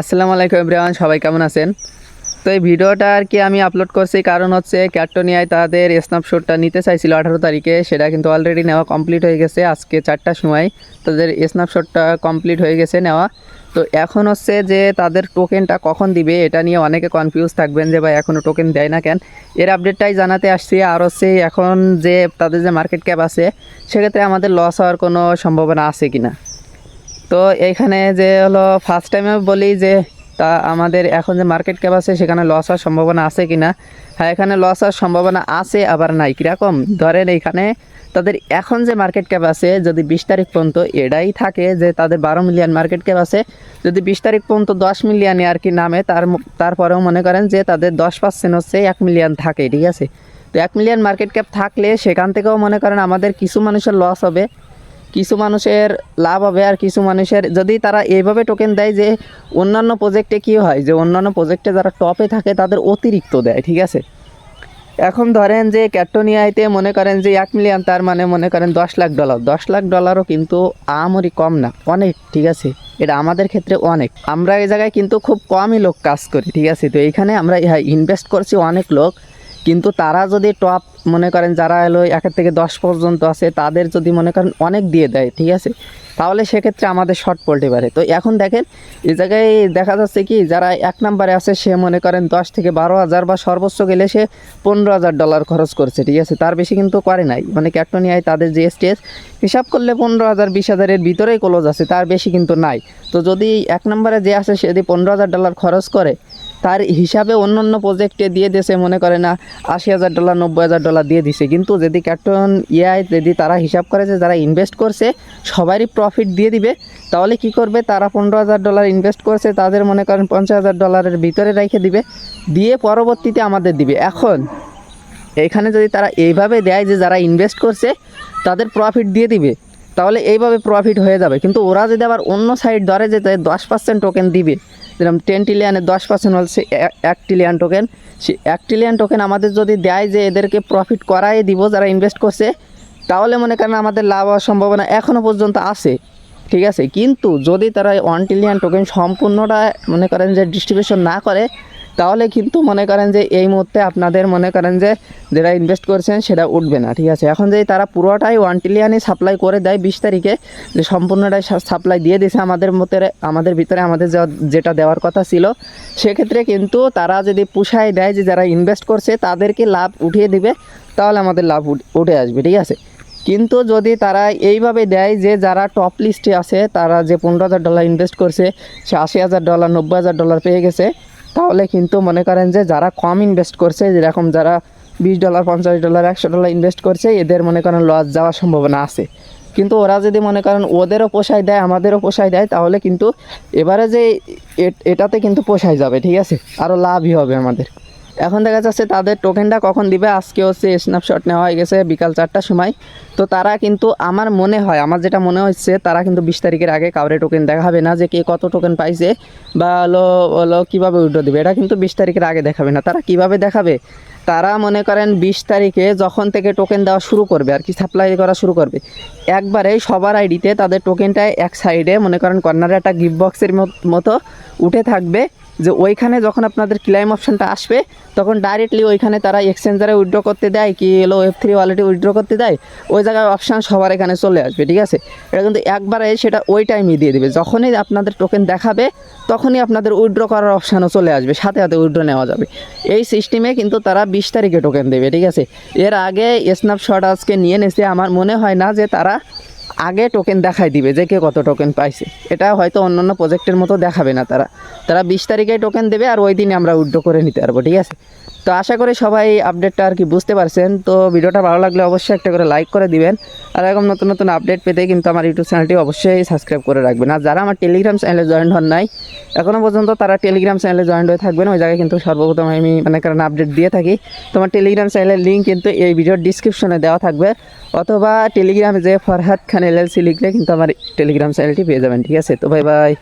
আসসালামু আলাইকুম ইব্রাহিম সবাই কেমন আছেন? তো এই ভিডিওটা আর কি আমি আপলোড করছি, কারণ হচ্ছে ক্যাটনিয়ায় তাদের স্ন্যাপশটটা নিতে চাইছিল আঠারো তারিখে, সেটা কিন্তু অলরেডি নেওয়া কমপ্লিট হয়ে গেছে আজকে চারটার সময়। তাদের স্ন্যাপশটটা কমপ্লিট হয়ে গেছে নেওয়া। তো এখন হচ্ছে যে তাদের টোকেনটা কখন দিবে, এটা নিয়ে অনেকে কনফিউজ থাকবেন যে ভাই এখনও টোকেন দেয় না কেন? এর আপডেটটাই জানাতে আসছি, আর হচ্ছে এখন যে তাদের যে মার্কেট ক্যাপ আছে, সেক্ষেত্রে আমাদের লস হওয়ার কোনো সম্ভাবনা আছে কি না তো এইখানে যে হলো ফার্স্ট টাইমে বলি যে, তা আমাদের এখন যে মার্কেট ক্যাপ আছে সেখানে লস হওয়ার সম্ভাবনা আছে কি না হ্যাঁ এখানে লস হওয়ার সম্ভাবনা আছে, আবার নাই। কীরকম? ধরেন এইখানে তাদের এখন যে মার্কেট ক্যাপ আছে, যদি বিশ তারিখ পর্যন্ত এটাই থাকে যে তাদের বারো মিলিয়ন মার্কেট ক্যাপ আছে, যদি বিশ তারিখ পর্যন্ত দশ মিলিয়নে আর কি নামে, তার তারপরেও মনে করেন যে তাদের দশ পার্সেন্ট হচ্ছে এক মিলিয়ন থাকে, ঠিক আছে? তো এক মিলিয়ন মার্কেট ক্যাপ থাকলে সেখান থেকেও মনে করেন আমাদের কিছু মানুষের লস হবে। কিছু মানুষের লাভ হবে আর কিছু মানুষের, যদি তারা এইভাবে টোকেন দেয় যে অন্যান্য প্রজেক্টে কী হয়, যে অন্যান্য প্রজেক্টে যারা টপে থাকে তাদের অতিরিক্ত দেয়, ঠিক আছে? এখন ধরেন যে ক্যাটনিয়াইতে মনে করেন যে এক মিলিয়ন তার মানে মনে করেন দশ লাখ ডলার দশ লাখ ডলারও কিন্তু আমরই কম না, অনেক, ঠিক আছে? এটা আমাদের ক্ষেত্রে অনেক। আমরা এই জায়গায় কিন্তু খুব কমই লোক কাজ করি, ঠিক আছে? তো এইখানে আমরা ইনভেস্ট করছি অনেক লোক। কিন্তু তারা যদি টপ মনে করেন যারা এলো একের থেকে দশ পর্যন্ত আছে, তাদের যদি মনে করেন অনেক দিয়ে দেয়, ঠিক আছে? তাহলে সেক্ষেত্রে আমাদের শর্ট পড়তে পারে তো এখন দেখেন, এই জায়গায় দেখা যাচ্ছে কি, যারা এক নম্বরে আছে, সে মনে করেন দশ থেকে বারো হাজার বা সর্বোচ্চ গেলে সে পনেরো হাজার ডলার খরচ করছে, ঠিক আছে? তার বেশি কিন্তু করে নাই। মানে ক্যাটনিয়ায় তাদের যে স্টেজ হিসাব করলে পনেরো হাজার, বিশ হাজারের ভিতরেই ক্লোজ আছে, তার বেশি কিন্তু নাই। তো যদি এক নম্বরে যে আছে, সে যদি পনেরো হাজার ডলার খরচ করে তার হিসাবে অন্য অন্য প্রজেক্টে দিয়ে দিয়েছে, মনে করে না, আশি হাজার ডলার নব্বই হাজার ডলার দিয়ে দিছে কিন্তু যদি ক্যাপ্টন ইআই যদি তারা হিসাব করে যে যারা ইনভেস্ট করছে, সবারই প্রফিট দিয়ে দিবে, তাহলে কি করবে? তারা পনেরো হাজার ডলার ইনভেস্ট করছে, তাদের মনে করেন পঞ্চাশ হাজার ডলারের ভিতরে রেখে দিবে, দিয়ে পরবর্তীতে আমাদের দিবে। এখন, এখানে যদি তারা এইভাবে দেয় যে যারা ইনভেস্ট করছে, তাদের প্রফিট দিয়ে দিবে, তাহলে এইভাবে প্রফিট হয়ে যাবে। কিন্তু ওরা যদি আবার অন্য সাইড ধরে যে দশ পার্সেন্ট টোকেন দিবে যেরকম টেন ট্রিলিয়ানের দশ পার্সেন্ট হচ্ছে এক ট্রিলিয়ান টোকেন সে এক ট্রিলিয়ান টোকেন আমাদের যদি দেয় যে এদেরকে প্রফিট করাই দিব যারা ইনভেস্ট করছে, তাহলে মনে করেন আমাদের লাভ হওয়ার সম্ভাবনা এখনও পর্যন্ত আছে, ঠিক আছে? কিন্তু যদি তারা ওয়ান ট্রিলিয়ন টোকেন সম্পূর্ণটা মনে করেন যে ডিস্ট্রিবিউশন না করে তাহলে কিন্তু মনে করেন যে এই মুহূর্তে আপনাদের মনে করেন যে যেটা ইনভেস্ট করছেন সেটা উঠবে না, ঠিক আছে? এখন যদি তারা পুরোটাই ওয়ান ট্রিলিয়নই সাপ্লাই করে দেয় বিশ তারিখে, যে সম্পূর্ণটাই সাপ্লাই দিয়ে দিছে আমাদের মতে আমাদের ভিতরে আমাদের যা- যেটা দেওয়ার কথা ছিল, সেক্ষেত্রে কিন্তু তারা যদি পুষায় দেয় যে যারা ইনভেস্ট করছে তাদেরকে লাভ উঠিয়ে দিবে, তাহলে আমাদের লাভ উঠে আসবে, ঠিক আছে? কিন্তু যদি তারা এইভাবে দেয় যে যারা টপ লিস্টে আছে, তারা যে পনেরো হাজার ডলার ইনভেস্ট করছে, সে আশি হাজার ডলার নব্বই হাজার ডলার পেয়ে গেছে তাহলে কিন্তু মনে করেন যে যারা কম ইনভেস্ট করছে, যেরকম যারা বিশ ডলার পঞ্চাশ ডলার একশো ডলার ইনভেস্ট করছে, এদের মনে করেন লস যাওয়ার সম্ভাবনা আছে। কিন্তু ওরা যদি মনে করেন ওদেরও পোষায় দেয়, আমাদেরও পোষায় দেয়, তাহলে কিন্তু এবারে যে এটাতে কিন্তু পোষায় যাবে, ঠিক আছে? আরও লাভই হবে আমাদের। এখন দেখা যাচ্ছে তাদের টোকেনটা কখন দিবে? আজকে হচ্ছে স্ন্যাপশট নেওয়া হয়ে গেছে বিকাল চারটার সময়। তো তারা কিন্তু আমার মনে হয়, আমার যেটা মনে হচ্ছে, তারা কিন্তু বিশ তারিখের আগে কাউরে টোকেন দেখাবে না যে কে কত টোকেন পাইছে বা হলো হলো কীভাবে উইড্রো দেবে। এটা কিন্তু বিশ তারিখের আগে দেখাবে না। তারা কীভাবে দেখাবে? তারা মনে করেন বিশ তারিখে যখন থেকে টোকেন দেওয়া শুরু করবে, আর কি সাপ্লাই করা শুরু করবে, একবারে সবার আইডিতে তাদের টোকেনটা এক সাইডে মনে করেন কর্নারে একটা গিফট বক্সের মতো উঠে থাকবে। যে ওইখানে যখন আপনাদের ক্লাইম অপশনটা আসবে, তখন ডাইরেক্টলি ওইখানে তারা এক্সচেঞ্জারে উইথড্র করতে দেয় কি এলো ওয়েব থ্রি ওয়ালেটে উইথড্র করতে দেয়, ওই জায়গায় অপশান সবার এখানে চলে আসবে, ঠিক আছে? এটা কিন্তু একবারে সেটা ওই টাইমই দিয়ে দেবে। যখনই আপনাদের টোকেন দেখাবে, তখনই আপনাদের উইথড্র করার অপশানও চলে আসবে, সাথে সাথে উইথড্র নেওয়া যাবে। এই সিস্টেমে কিন্তু তারা বিশ তারিখে টোকেন দেবে, ঠিক আছে? এর আগে স্ন্যাপশট আজকে নিয়ে নিয়েছে, আমার মনে হয় না যে তারা আগে টোকেন দেখাই দিবে যে কে কত টোকেন পাইছে। এটা হয়তো অন্যান্য প্রজেক্টের মতো দেখাবে না তারা। তারা বিশ তারিখে টোকেন দেবে আর ওই দিনে আমরা উড্ডো করে নিতে পারব, ঠিক আছে? তো আশা করি সবাই আপডেটটা আর কি বুঝতে পারছেন। তো ভিডিওটা ভালো লাগলে অবশ্যই একটা করে লাইক করে দিবেন। আর এরকম নতুন নতুন আপডেট পেতে কিন্তু আমার ইউটিউব চ্যানেলটি অবশ্যই সাবস্ক্রাইব করে রাখবেন। আর যারা আমার টেলিগ্রাম চ্যানেলে জয়েন হন নাই এখনও পর্যন্ত তারা টেলিগ্রাম চ্যানেলে জয়েন হয়ে থাকবেন। ওই জায়গায় কিন্তু সর্বপ্রথম আমি মানে কারণ আপডেট দিয়ে থাকি। তোমার টেলিগ্রাম চ্যানেলের লিঙ্ক কিন্তু এই ভিডিওর ডিসক্রিপশনে দেওয়া থাকবে। অথবা টেলিগ্রামে যে ফরহাদ খান এলএলসি লিখলে কিন্তু আমার টেলিগ্রাম চ্যানেলটি পেয়ে যাবেন। ঠিক আছে? তো বাই বাই